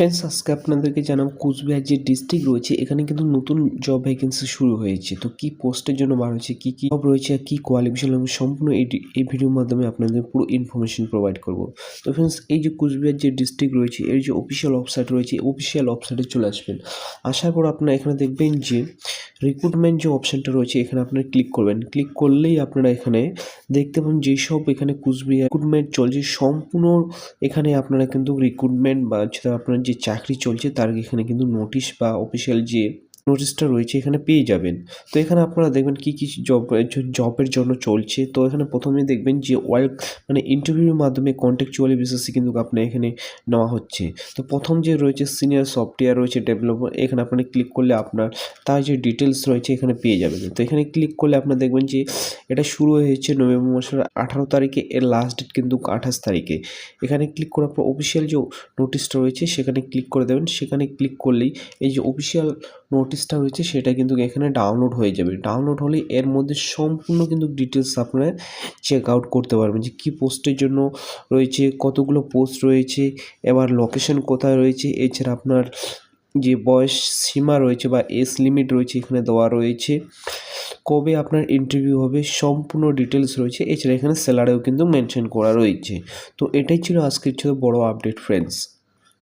Friends আজকে আপনাদেরকে জানাব কুচবিহার যে ডিস্ট্রিক্ট রয়েছে, এখানে কিন্তু নতুন জব ভ্যাকেন্সি শুরু হয়েছে। তো কি পোস্টের জন্য বার হয়েছে, কি কি জব রয়েছে, আর কি কোয়ালিফিকেশন আমি সম্পূর্ণ এই ভিডিওর মাধ্যমে আপনাদের পুরো ইনফরমেশন প্রোভাইড করব। তো ফ্রেন্ডস এই যে কুচবিহার যে ডিস্ট্রিক্ট রয়েছে, এর যে অফিসিয়াল ওয়েবসাইট রয়েছে অফিসিয়াল ওয়েবসাইটে চলে আসবেন। আসার পর আপনারা এখানে দেখবেন যে রিক্রুটমেন্ট যে অপশানটা রয়েছে, এখানে আপনারা ক্লিক করবেন। ক্লিক করলেই আপনারা এখানে দেখতে পাবেন যেসব এখানে কুচবিহার রিক্রুটমেন্ট চলছে। সম্পূর্ণ এখানে আপনারা কিন্তু রিক্রুটমেন্ট বা আপনার যে চাকরি চলছে তার এখানে কিন্তু নোটিশ বা অফিসিয়াল যে নোটিশটা রয়েছে, এখানে পেয়ে যাবেন। তো এখানে আপনারা দেখবেন কী কী জব জবের জন্য চলছে। তো এখানে প্রথমে দেখবেন যে ওয়ার্ক মানে ইন্টারভিউর মাধ্যমে কন্ট্যাকচুয়ালি বেসিসে কিন্তু আপনার এখানে নেওয়া হচ্ছে। তো প্রথম যে রয়েছে সিনিয়র সফটওয়্যার রয়েছে ডেভেলপার এখানে আপনি ক্লিক করলে আপনার তার যে ডিটেলস রয়েছে এখানে পেয়ে যাবেন। তো এখানে ক্লিক করলে আপনারা দেখবেন যে, এটা শুরু হয়েছে নভেম্বর মাসের আঠারো তারিখে, এর লাস্ট ডেট কিন্তু আঠাশ তারিখে। এখানে ক্লিক করার পর অফিসিয়াল যে নোটিশটা রয়েছে, সেখানে ক্লিক করে দেবেন। সেখানে ক্লিক করলেই এই যে অফিসিয়াল নোটিশটা রয়েছে, সেটা কিন্তু এখানে ডাউনলোড হয়ে যাবে। ডাউনলোড হলে এর মধ্যে সম্পূর্ণ কিন্তু ডিটেলস আপনারা চেক আউট করতে পারবেন যে কী পোস্টের জন্য রয়েছে, কতগুলো পোস্ট রয়েছে, এবার লোকেশন কোথায় রয়েছে, এছাড়া আপনার যে বয়স সীমা রয়েছে বা এজ লিমিট রয়েছে এখানে দেওয়া রয়েছে। কবে আপনার ইন্টারভিউ হবে, সম্পূর্ণ ডিটেলস রয়েছে, এছাড়া এখানে স্যালারিও কিন্তু মেনশন করা রয়েছে। তো এটাই ছিল আজকের ছিল বড় আপডেট ফ্রেন্ডস